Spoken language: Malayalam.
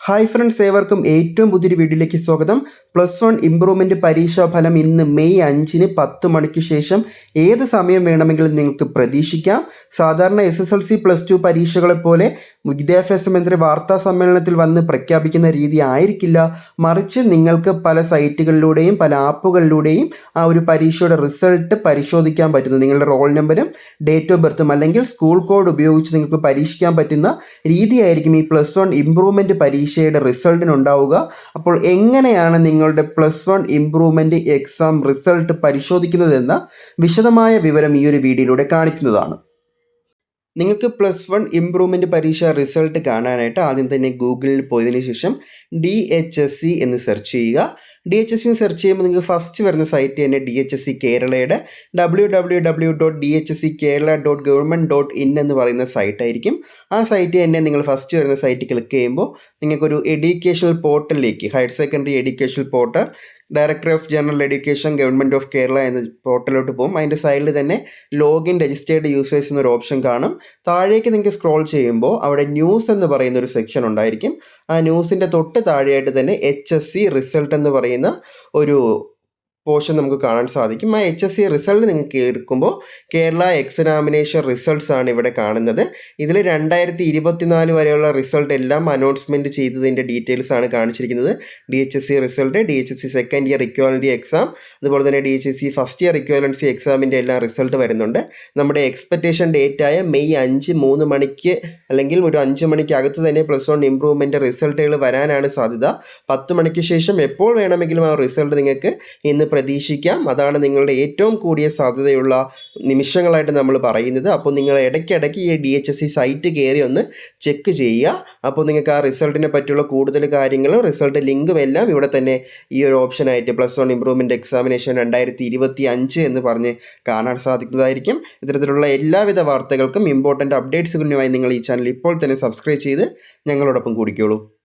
ഹായ് ഫ്രണ്ട്സ് ഏവർക്കും ഏറ്റവും പുതിയൊരു വീഡിയോയിലേക്ക് സ്വാഗതം. പ്ലസ് വൺ ഇമ്പ്രൂവ്മെന്റ് പരീക്ഷാ ഫലം ഇന്ന് മെയ് അഞ്ചിന് പത്ത് മണിക്ക് ശേഷം ഏത് സമയം വേണമെങ്കിലും നിങ്ങൾക്ക് പ്രതീക്ഷിക്കാം. സാധാരണ S S L C plus two പരീക്ഷകളെപ്പോലെ വിദ്യാഭ്യാസ മന്ത്രി വാർത്താ സമ്മേളനത്തിൽ വന്ന് പ്രഖ്യാപിക്കുന്ന രീതി ആയിരിക്കില്ല. മറിച്ച് നിങ്ങൾക്ക് പല സൈറ്റുകളിലൂടെയും പല ആപ്പുകളിലൂടെയും ആ ഒരു പരീക്ഷയുടെ റിസൾട്ട് പരിശോധിക്കാൻ പറ്റുന്നു നിങ്ങളുടെ റോൾ നമ്പരും ഡേറ്റ് ഓഫ് ബർത്തും അല്ലെങ്കിൽ സ്കൂൾ കോഡ് ഉപയോഗിച്ച് നിങ്ങൾക്ക് പരീക്ഷിക്കാൻ പറ്റുന്ന രീതിയായിരിക്കും ഈ പ്ലസ് വൺ ഇമ്പ്രൂവ്മെന്റ് പരീക്ഷയുടെ റിസൾട്ടിനുണ്ടാവുക. അപ്പോൾ എങ്ങനെയാണ് നിങ്ങളുടെ plus one improvement exam result പരിശോധിക്കുന്നതെന്ന വിശദമായ വിവരം ഈ ഒരു വീഡിയോയിലൂടെ കാണിക്കുന്നതാണ്. നിങ്ങൾക്ക് പ്ലസ് വൺ ഇമ്പ്രൂവ്മെന്റ് പരീക്ഷ റിസൾട്ട് കാണാനായിട്ട് ആദ്യം തന്നെ ഗൂഗിളിൽ പോയതിനു ശേഷം ഡി എച്ച് എസ് സി എന്ന് സെർച്ച് ചെയ്യുക. ഡി എച്ച് എസ് സെർച്ച് ചെയ്യുമ്പോൾ നിങ്ങൾക്ക് ഫസ്റ്റ് വരുന്ന സൈറ്റ് തന്നെ ഡി എച്ച് എസ് സി കേരളയുടെ W W W dot D H S C Kerala dot government dot in എന്ന് പറയുന്ന സൈറ്റ് ആയിരിക്കും. ആ സൈറ്റ് തന്നെ നിങ്ങൾ ഫസ്റ്റ് വരുന്ന സൈറ്റ് ക്ലിക്ക് ചെയ്യുമ്പോൾ നിങ്ങൾക്കൊരു എഡ്യൂക്കേഷണൽ പോർട്ടലിലേക്ക് higher secondary educational portal director of general education government of Kerala എന്ന പോർട്ടലിലോട്ട് പോകും. അതിന്റെ സൈഡിൽ തന്നെ ലോഗിൻ രജിസ്റ്റേർഡ് യൂസേഴ്സ് എന്നൊരു ഓപ്ഷൻ കാണും. താഴേക്ക് നിങ്ങൾക്ക് സ്ക്രോൾ ചെയ്യുമ്പോൾ അവിടെ ന്യൂസ് എന്ന് പറയുന്ന ഒരു സെക്ഷൻ ഉണ്ടായിരിക്കും. ആ ന്യൂസിന്റെ തൊട്ട് താഴെയായിട്ട് തന്നെ എച്ച് എസ് സി റിസൾട്ട് എന്ന് പറയുന്ന ഒരു പോർഷൻ നമുക്ക് കാണാൻ സാധിക്കും. ആ എച്ച് എസ് സി റിസൾട്ട് നിങ്ങൾക്ക് എടുക്കുമ്പോൾ കേരള എക്സാമിനേഷൻ റിസൾട്ട്സ് ആണ് ഇവിടെ കാണുന്നത്. ഇതിൽ രണ്ടായിരത്തി ഇരുപത്തിനാല് വരെയുള്ള റിസൾട്ട് എല്ലാം അനൗൺസ്മെന്റ് ചെയ്തതിന്റെ ഡീറ്റെയിൽസ് ആണ് കാണിച്ചിരിക്കുന്നത്. D H S C result D H S C second year equality exam അതുപോലെ തന്നെ D H S C first year equivalency എക്സാമിന്റെ എല്ലാം റിസൾട്ട് വരുന്നുണ്ട്. നമ്മുടെ എക്സ്പെക്റ്റേഷൻ ആയ മെയ് അഞ്ച് മൂന്ന് മണിക്ക് അല്ലെങ്കിൽ ഒരു അഞ്ച് മണിക്ക് അകത്ത് തന്നെ പ്ലസ് വൺ ഇമ്പ്രൂവ്മെന്റ് റിസൾട്ടുകൾ വരാനാണ് സാധ്യത. പത്ത് മണിക്ക് ശേഷം എപ്പോൾ വേണമെങ്കിലും ആ റിസൾട്ട് നിങ്ങൾക്ക് ഇന്ന് പ്രതീക്ഷിക്കാം. അതാണ് നിങ്ങളുടെ ഏറ്റവും കൂടിയ സാധ്യതയുള്ള നിമിഷങ്ങളായിട്ട് നമ്മൾ പറയുന്നത്. അപ്പോൾ നിങ്ങൾ ഇടയ്ക്കിടയ്ക്ക് ഈ D H S C site കയറി ഒന്ന് ചെക്ക് ചെയ്യുക. അപ്പോൾ നിങ്ങൾക്ക് ആ റിസൾട്ടിനെ പറ്റിയുള്ള കൂടുതൽ കാര്യങ്ങളും റിസൾട്ട് ലിങ്കും എല്ലാം ഇവിടെ തന്നെ ഈ ഒരു ഓപ്ഷനായിട്ട് പ്ലസ് വൺ ഇമ്പ്രൂവ്മെന്റ് എക്സാമിനേഷൻ രണ്ടായിരത്തി ഇരുപത്തി അഞ്ച് എന്ന് പറഞ്ഞ് കാണാൻ സാധിക്കുന്നതായിരിക്കും. ഇത്തരത്തിലുള്ള എല്ലാവിധ വാർത്തകൾക്കും ഇമ്പോർട്ടന്റ് അപ്ഡേറ്റ്സുകളുമായി നിങ്ങൾ ഈ ചാനൽ ഇപ്പോൾ തന്നെ സബ്സ്ക്രൈബ് ചെയ്ത് ഞങ്ങളോടൊപ്പം കൂടിക്കോളൂ.